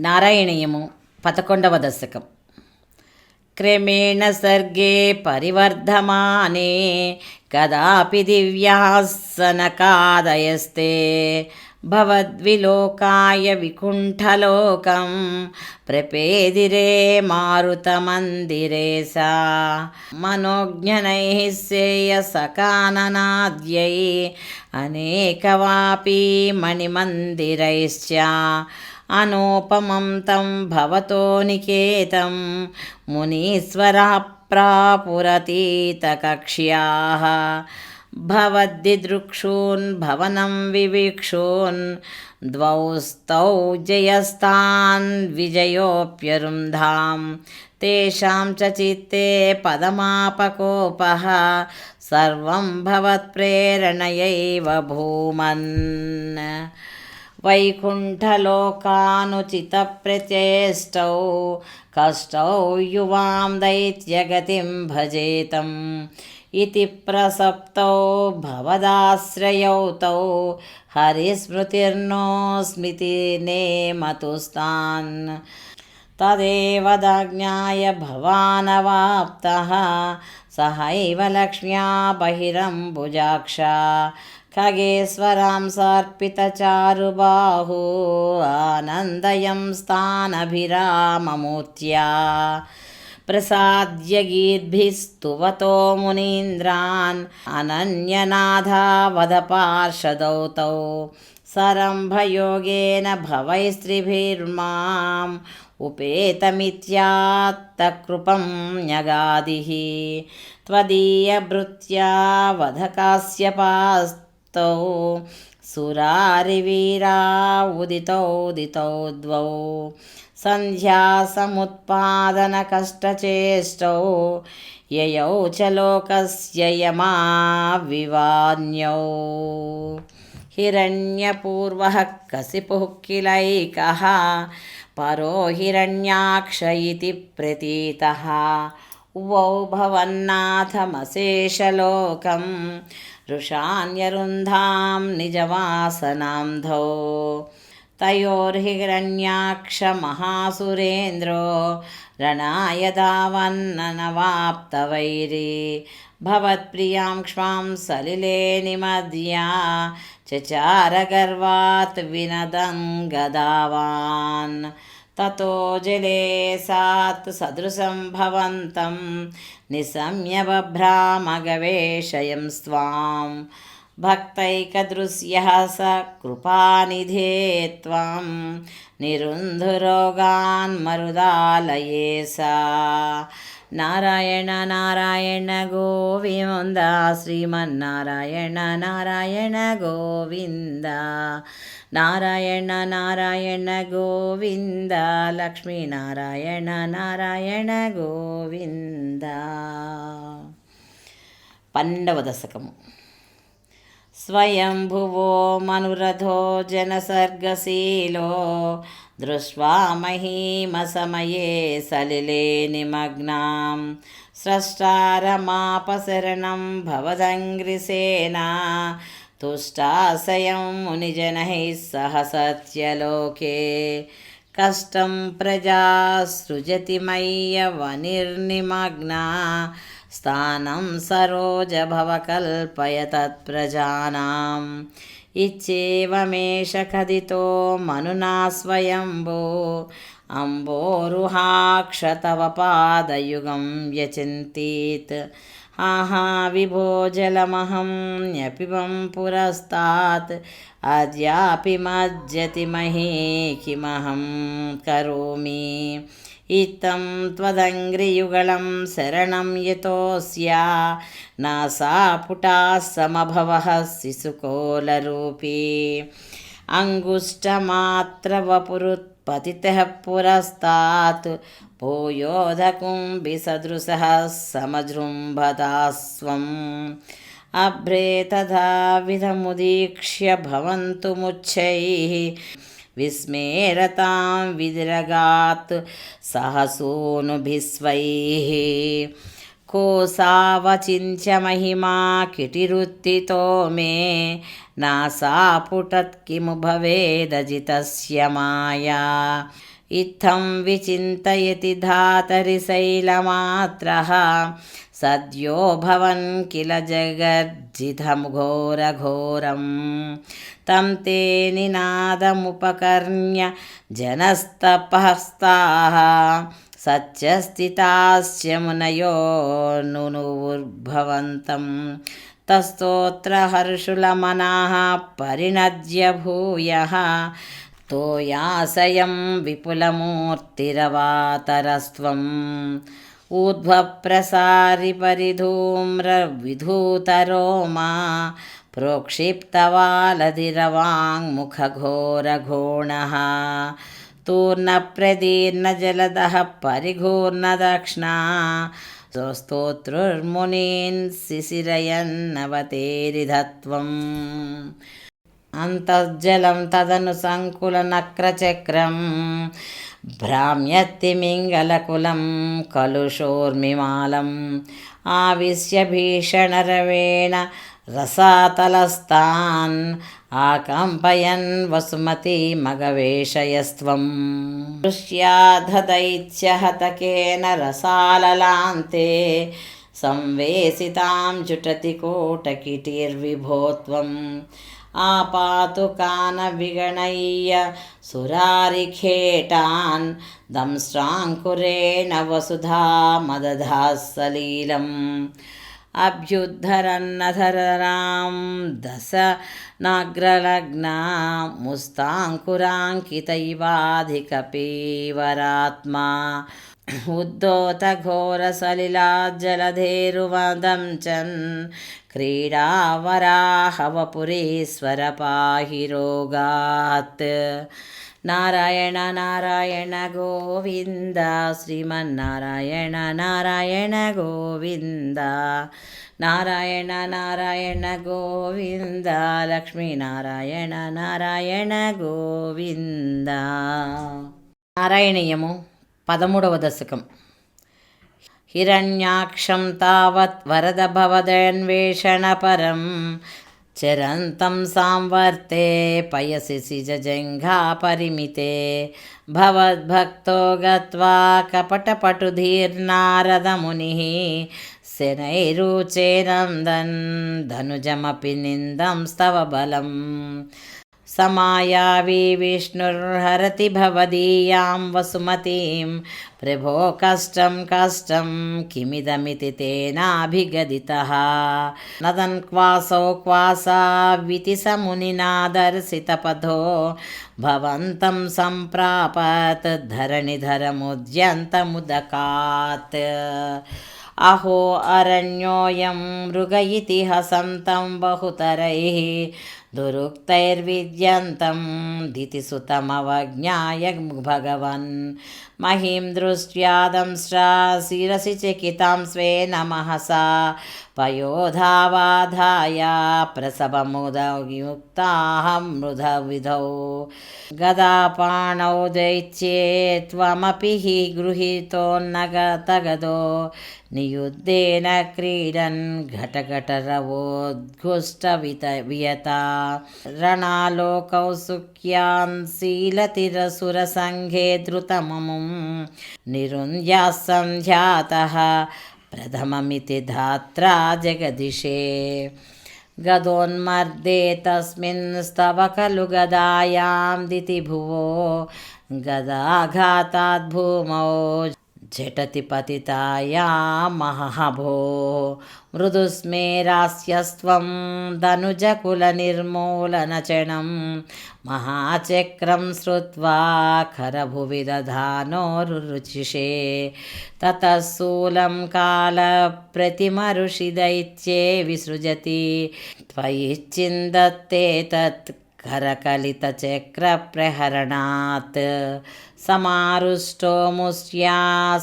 నారాయణీయము పదకొండవ దశకం. క్రమేణ సర్గే పరివర్ధమానే కదాపి దివ్యాసనకాదయస్తే భవద్విలోకాయ వికుంఠలోకం ప్రపేదిరే మారుతమందిరే సా మనోజ్ఞనైः సేయసకాననాద్యై అనేకవాపీ మణిమందిరైశ్చ अनूपमं तं भवतो निकेतं मुनीश्वरः प्रापुरतीतकक्ष्याः। भवद्दिदृक्षून् भवनं विवीक्षून् द्वौ स्तौ जयस्तान् विजयोऽप्यरुन्धाम्। तेषां च चित्ते पदमापकोपः सर्वं भवत्प्रेरणयैव भूमन्। वैकुण्ठलोकानुचितप्रचेष्टौ कष्टौ युवां दैत्यगतिं भजेतम् इति प्रसप्तौ भवदाश्रयौ तौ हरिस्मृतिर्नो स्मृतिनेमतुस्तान् तदेव दाज्ञाय भवानवाप्तः सहैव लक्ष्म्या बहिरम्बुजाक्षा खगेश्वरां सर्पितचारुबाहु आनन्दयं स्थानभिराममूर्त्या प्रसाद्य गीर्भिस्तुवतो मुनीन्द्रान् अनन्यनाथावधपार्षदौ तौ सरम्भयोगेन भवैस्त्रिभिर्माम् उपेतमित्यात्तकृपं न्यगादिः त्वदीयभृत्या वधकास्यपास्तौ सुरारिवीरा उदितौ उदितौ द्वौ सन्ध्यासमुत्पादनकष्टचेष्टौ ययौ च लोकस्य यमा विवान्यौ हिरण्यपूर्वः कसिपुः किलैकः परो हिरण्याक्ष इति प्रतीतः उवौ भवन्नाथमशेषलोकं रुषान्यरुन्धां निजवासनान्धौ तयोर्हिरण्याक्षमहासुरेन्द्रो रणाय धावन्ननवाप्तवैरी भवत्प्रियां क्ष्मां सलिले निमद्या चचारगर्वात् विनदं गदावान् ततो जले सात् सदृशं भवन्तं निशम्य बभ्रामगवेशयं स्वां भक्तैकदृश्यः स कृपानिधे त्वां निरुन्धुरोगान् मरुदालये सा నారాయణ నారాయణ గోవింద శ్రీమన్నారాయణ నారాయణ గోవింద నారాయణ నారాయణ గోవింద లక్ష్మీనారాయణ నారాయణ గోవింద. పన్నెండవ దశకము. స్వయంభువో మనురథో జనసర్గశీలో దృష్ట్వా మహీమసమయే సలిలే నిమగ్నాం స్రష్టారమాపశరణం భవదంగ్రిసేనా తుష్టాశయం మునిజనైः సహ సత్యలోకే కష్టం ప్రజా సృజతి మయ్యవనిర్నిమగ్నా స్థానం సరోజభవ కల్పయ తత్ప్రజానాం. ఇచ్చేవమేష కదితో మనునా స్వయంభో. అంబోరుహాక్ష తవ పాదయుగం వ్యచింతీత్. ఆహా విభో జలమహం న్యపిబం పురస్తాత్. అద్యాపి మజ్జతి మహీ కిమహం కరోమి. इत्थं त्वदङ्घ्रियुगलं शरणं यतोऽस्या नासा पुटाः समभवः शिशुकोलरूपी अङ्गुष्ठमात्रवपुरुत्पतितः पुरस्तात् भूयोधकुम्भिसदृशः समजृम्भदास्वम् अभ्रे तथाविधमुदीक्ष्य भवन्तु मुच्छैः विस्मेरतां विदिरगात् सहसूनुभिस्वैः कोसावचिन्त्य महिमा किटिरुत्थितो मे नासापुटत् किमु भवेदजितस्य माया। इत्थं विचिन्तयति धातरि शैलमात्रः सद्यो भवन् किल जगर्जितं घोरघोरं तं ते निनादमुपकर्ण्य जनस्तपस्ताः सत्यस्थिताश्च मुनयो नुनुर्भवन्तं तस्तोत्रहर्षुलमनाः परिणज्य भूयः तोयाशयं विपुलमूर्तिरवातरस्त्वम् ऊर्ध्वप्रसारिपरिधूम्रविधूतरोमा प्रोक्षिप्तवालधिरवाङ्मुखघोरघोणः तूर्णप्रदीर्णजलदः परिघूर्णदक्ष्णा स्तोतृर्मुनीन् शिशिरयन्नवतेरिधत्वम् अन्तर्जलं तदनु सङ्कुलनक्रचक्रं భ్రామ్యత్తిమింగళకులం కలుషోర్మిమాలం ఆవిశ్య భీషణరవేణ రసాతలస్తాన్ ఆకంపయన్ వసుమతి మగవేషయస్వం దృశ్యాధదైత్యహతకేన రసాలలాంతే సంవేసితాం జుటతి కోటకిటీర్విభోత్వం ఆ పాతుకాన విగణయ్య సురారిఖేటాన్ దంశ్రాంకురేణ వసుధా మదధాసలీలం అభ్యుద్ధరన్నధరరాం దశ నాగ్రలగ్న ముస్తాంకురాంకితైవాధికపీవరాత్మా उद्धोतघोरसलिलाज्जलधेरुवदं क्रीडावराहवपुरीश्वर पाहि रोगात् नारायण नारायण गोविन्द श्रीमन्नारायण नारायण गोविन्द नारायण नारायण गोविन्द लक्ष्मीनारायण नारायण गोविन्द नारायणीयमु పదమూడవ దశకం. హిరణ్యాక్షం తావత్ వరద భవదన్వేషణపరం చరంతం సాంవర్తే పయసి సిజజంఘా పరిమితే. భవద్భక్తో గత్వా కపటపటుధీర్నారదమునిः శనైరుచేనందన్ ధనుజమపి నిందం స్తవ బలం. समायावी विष्णुर्हरति भवदीयां वसुमतीं। प्रभो कष्टं कष्टं किमिदमिति तेनाभिगदितः। नदन् क्वासौ क्वासाविति स मुनिना दर्शितपथो। भवन्तं सम्प्रापत् धरणिधरमुद्यन्तमुदकात्। अहो अरण्योऽयं मृग इति हसन्तं बहुतरैः। दुरुक्तैर्विद्यन्तं दितिसुतमवज्ञाय भगवन् మహిం దృష్ట్యాదంశ్రా శిరసి చకితాం స్వేన మనసా పయోధావాధాయ ప్రసవముదయుక్తాహం మృధవిధౌ. గదాపాణౌ దైత్యే త్వమపి హి గృహీతోన్నగతగదో నియుద్ధేన క్రీడన్ ఘటఘటరవోద్ఘుష్ట విత వియత రణాలోకౌ సుఖ్యాన్ శీలతిరసురసంఘే ధృతమముం निरुञ्ज्याः सन्ध्यातः प्रथममिति धात्रा जगदिशे। गदोन्मर्दे तस्मिन् स्तव खलु गदायां दितिभुवो गदाघातात् भूमौ झटति पतिताया महभो मृदुस्मेरास्यस्त्वं धनुजकुलनिर्मूलनचनं महाचक्रं श्रुत्वा खरभुवि दधानोरुचिषे ततः स्थूलं कालप्रतिमऋषिदैत्ये विसृजति त्वयि चिन्दत्ते तत् करकलितचक्रप्रहरणात् समारुष्टो मुष्या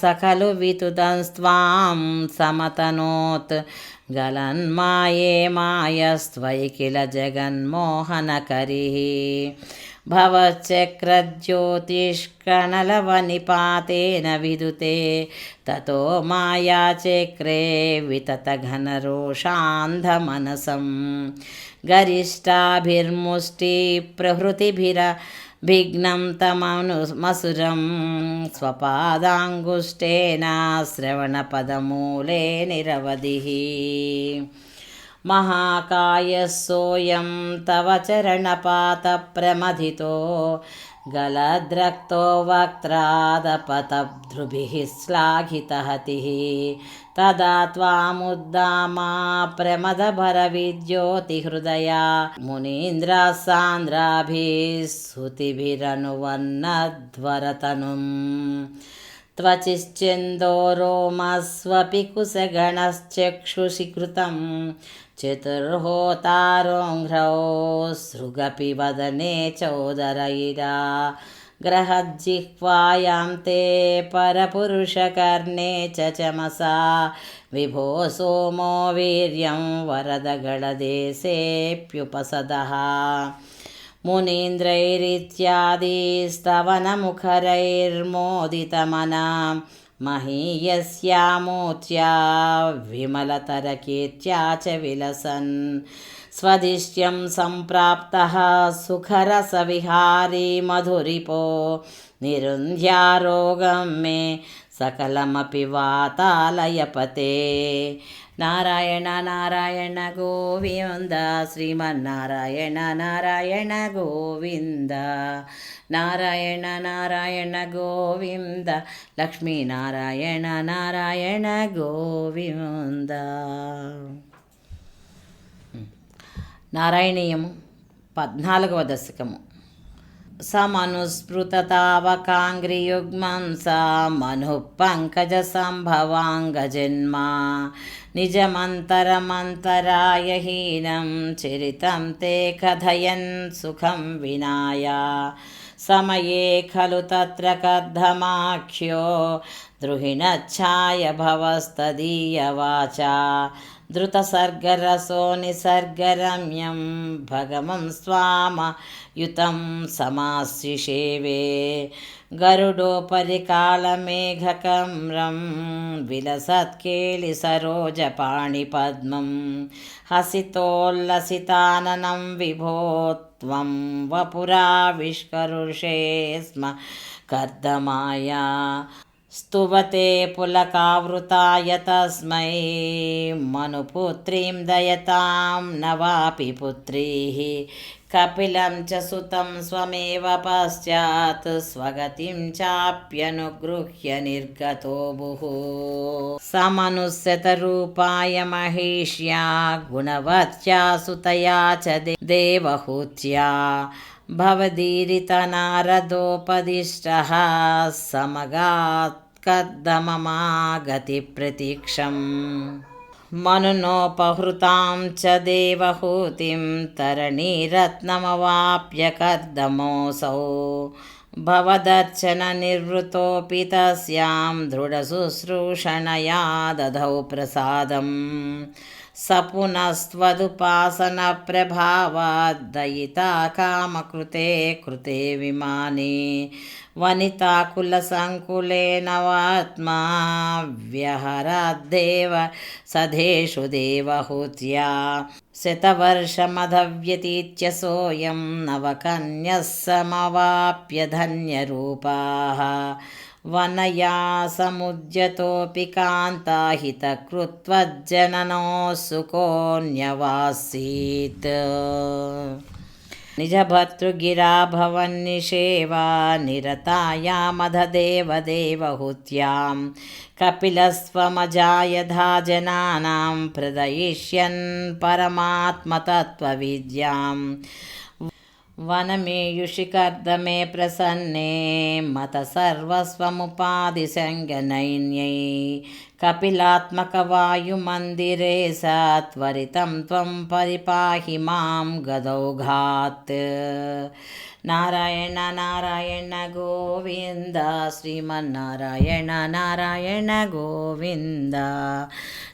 स खलु वितुदंस्त्वां समतनोत् गलन्माये मायस्त्वयि किल जगन्मोहनकरिः भवचक्रज्योतिष्कणलवनिपातेन विदुते ततो मायाचक्रे विततघनरोषान्धमनसं गरिष्ठाभिर्मुष्टिप्रहृतिभिर भिघ्नं तमनुमसुरं स्वपादाङ्गुष्ठेन श्रवणपदमूले निरवधिः महाकायः तव चरणपातप्रमथितो गलद्रक्तो वक्त्रादपतब्धृभिः श्लाघितहतिः तदा त्वामुद्दामा प्रमदभरविद्योतिहृदया मुनीन्द्रः सान्द्राभिः सुतिभिरनुवन्नध्वरतनुम् स्तुतिभिरनुवन्नध्वरतनुम् त्वचिश्चिन्दोरोमस्वपि कुशगणश्चक्षुषि कृतं चतुर्होतारोङ्घ्रौ सृगपि वदने चोदरैरा ग्रहज्जिह्वायां ते परपुरुषकर्णे च चमसा विभो सोमो वीर्यं वरदगणदेशेऽप्युपसदः मुनीन्द्रैरित्यादिस्तवनमुखरैर्मोदितमना महीयस्यामूर्त्या विमलतरकीर्त्या च विलसन् स्वदिष्ट्यं सम्प्राप्तः सुखरसविहारी मधुरिपो निरुन्ध्यारोगं मे సకలమపి వాతాలయపతే నారాయణ నారాయణ గోవింద శ్రీమన్నారాయణ నారాయణ గోవింద. నారాయణ నారాయణ గోవింద లక్ష్మీనారాయణ నారాయణ గోవింద. నారాయణీయం పద్నాలుగవ దశకము. సమనుస్మృతతావకాంగ్రియుగ్మం సా మను పంకజ సంభవాంగజన్మా నిజమంతరమంతరాయహీనం చరితం తే కథయన్ సుఖం వినాయ సమయే ఖలు తత్ర కర్ధమాఖ్యో धृतसर्गरसो निसर्गरम्यं भगवं स्वामयुतं समाशिषेवे गरुडोपरि कालमेघकम्रं विलसत्केलिसरोजपाणिपद्मं हसितोल्लसिताननं विभो त्वं वपुराविष्करुषे स्म कर्दमाया स्तुवते पुलकावृताय तस्मै मनुपुत्रीं दयतां न वापि पुत्रीः कपिलं च सुतं स्वमेव पश्चात् स्वगतिं चाप्यनुगृह्य निर्गतो भुः समनुस्यतरूपाय महिष्या गुणवत्या सुतया च दे- देवहूत्या भवदीरितनारदोपदिष्टः समगात् कर्दममागतिप्रतीक्षम् मनुनोपहृतां च देवहूतिं तरणीरत्नमवाप्य कर्दमोऽसौ भवदर्चननिवृतोऽपि तस्यां दृढशुश्रूषणया दधौ प्रसादम् स पुनस्त्वदुपासनप्रभावाद्दयिता कामकृते कृते विमाने वनिताकुलसङ्कुलेन वात्मा व्यहराद्देव सधेषु देवहूत्या शतवर्षमधव्यतीत्य सोऽयं नवकन्यः समवाप्य धन्यरूपाः वनया समुद्यतोऽपि कान्ताहितकृत्वज्जननो सुकोऽन्यवासीत् निजभर्तृगिरा भवन्निषेवा निरतायामधदेवदेवहूत्यां कपिलस्त्वमजायधा जनानां प्रदयिष्यन् परमात्मतत्त्वविद्याम् वनमेयुषि कर्दमे प्रसन्ने मत सर्वस्वमुपाधिसङ्गनैन्यै कपिलात्मकवायुमन्दिरे सा त्वरितं त्वं परिपाहि मां गदौघात् नारायण नारायण गोविन्द श्रीमन्नारायण नारायण गोविन्द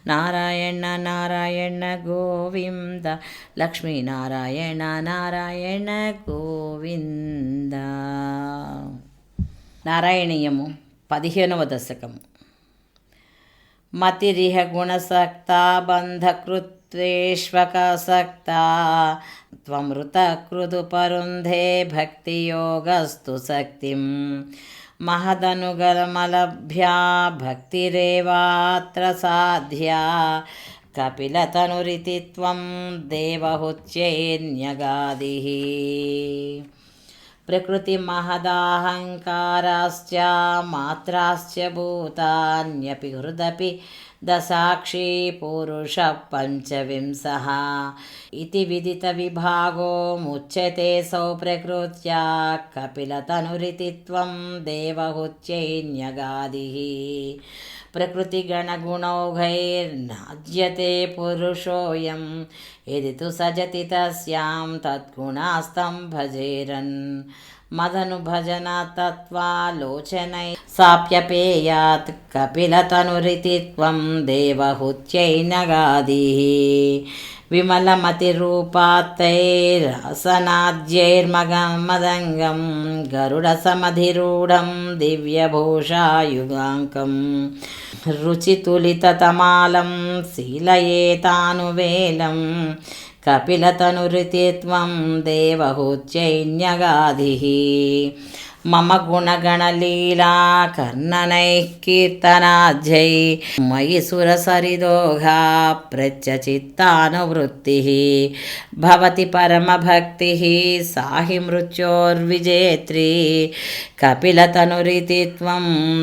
నారాయణ నారాయణ గోవింద లక్ష్మీనారాయణ నారాయణ గోవింద నారాయణీయము పదిహేనవ దశకము मतिरिह गुणसक्ता बन्धकृत्वेष्वकसक्ता त्वमृतकृदुपरुन्धे भक्तियोगस्तु शक्तिं महदनुगलमलभ्या भक्तिरेवात्र साध्या कपिलतनुरिति त्वं देवहुच्यैर्न्यगादिः प्रकृतिमहदाहङ्काराश्च मात्राश्च भूतान्यपि हृदपि दशाक्षी पुरुषः पञ्चविंशः इति विदितविभागो मुच्यते सौ प्रकृत्या कपिलतनुरिति त्वं देवहुच्यैन्यगादिः प्रकृतिगणगुणौघैर्नाज्यते पुरुषोऽयं यदि तु सजति तस्यां तद्गुणास्तं भजेरन् मदनुभजनतत्त्वालोचनै साप्यपेयात् कपिलतनुरिति त्वं देवहुत्यै विमलमतिरूपात्तैरसनाद्यैर्मगमदङ्गं गरुडसमधिरूढं दिव्यभूषायुगाङ्कं रुचितुलिततमालं शीलयेतानुवेलं कपिलतनुरिति त्वं మమ గుణగణలీలా కర్ణనై కీర్తనాధ్యై మయి సురసరిదోఘా ప్రత్యచిత్తానువృత్తి. భవతి పరమభక్తి సాహి మృత్యోర్విజేత్రి. కపిలతనురితి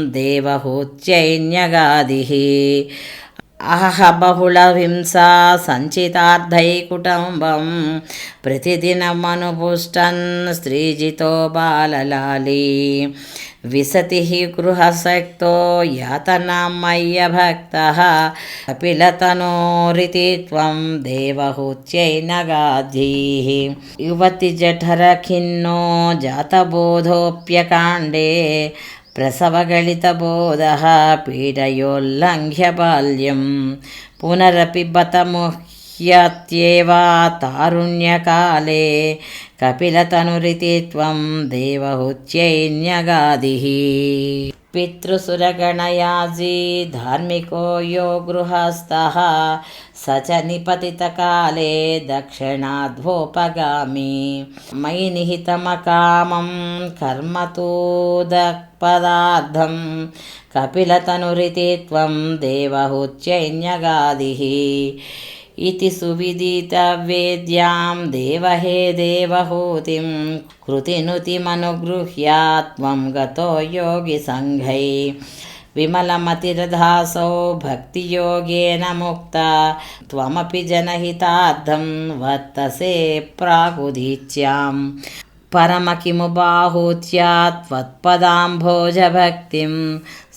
దేవహూత్యైన్యగాది. అహహ అహహబహుళ హింసా సంచితార్థైకుటుంబం ప్రతిదినమనుపుష్టన్ స్త్రీజితో బాలలాలి. విసతి గృహశక్తో యాతనామయ్య భక్త కపిలతనోరితి త్వం దేవహూత్యై నగాధీ యువతి జఠర ఖిన్నో జాతబోధోప్యకాండే प्रसवगलितबोधः पीडयोल्लङ्घ्य बाल्यं पुनरपि बत मुह्यत्येव तारुण्यकाले कपिलतनुरिति त्वं देवहूत्यैन्यगादिः पितृसुरगणयाजी धार्मिको यो गृहस्थः स च निपतितकाले दक्षिणाध्वोपगामी मयि निहितमकामं कर्म तूदपदार्थं कपिलतनुरिति त्वं देवहूत्यैन्यगादिः इति सुविदितवेद्यां देवहे देवहूतिं कृतिनुतिमनुगृह्य त्वं गतो योगिसङ्घै। विमलमतिरधासौ भक्तियोगेन मुक्ता। त्वमपि जनहितार्थं वर्तसे प्रागुदीच्यां परम किमु बाहूत्या त्वत्पदाम्भोजभक्तिं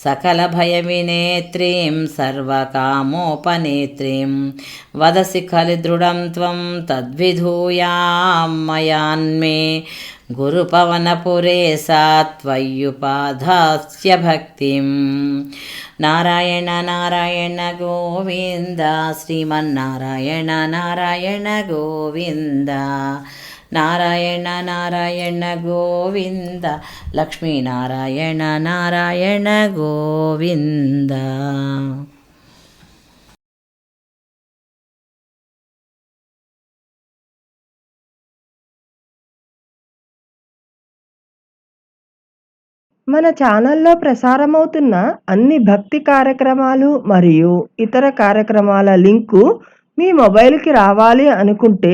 सकलभयविनेत्रीं सर्वकामोपनेत्रीं वदसि खलु दृढं त्वं तद्विधूयां मयान्मे गुरुपवनपुरे सा त्वय्युपाधास्य भक्तिं नारायण नारायण गोविन्द श्रीमन्नारायण नारायण गोविन्द నారాయణ నారాయణ గోవింద. లక్ష్మీనారాయణ నారాయణ గోవింద. మన ఛానల్లో ప్రసారమవుతున్న అన్ని భక్తి కార్యక్రమాలు మరియు ఇతర కార్యక్రమాల లింకు మీ మొబైల్కి రావాలి అనుకుంటే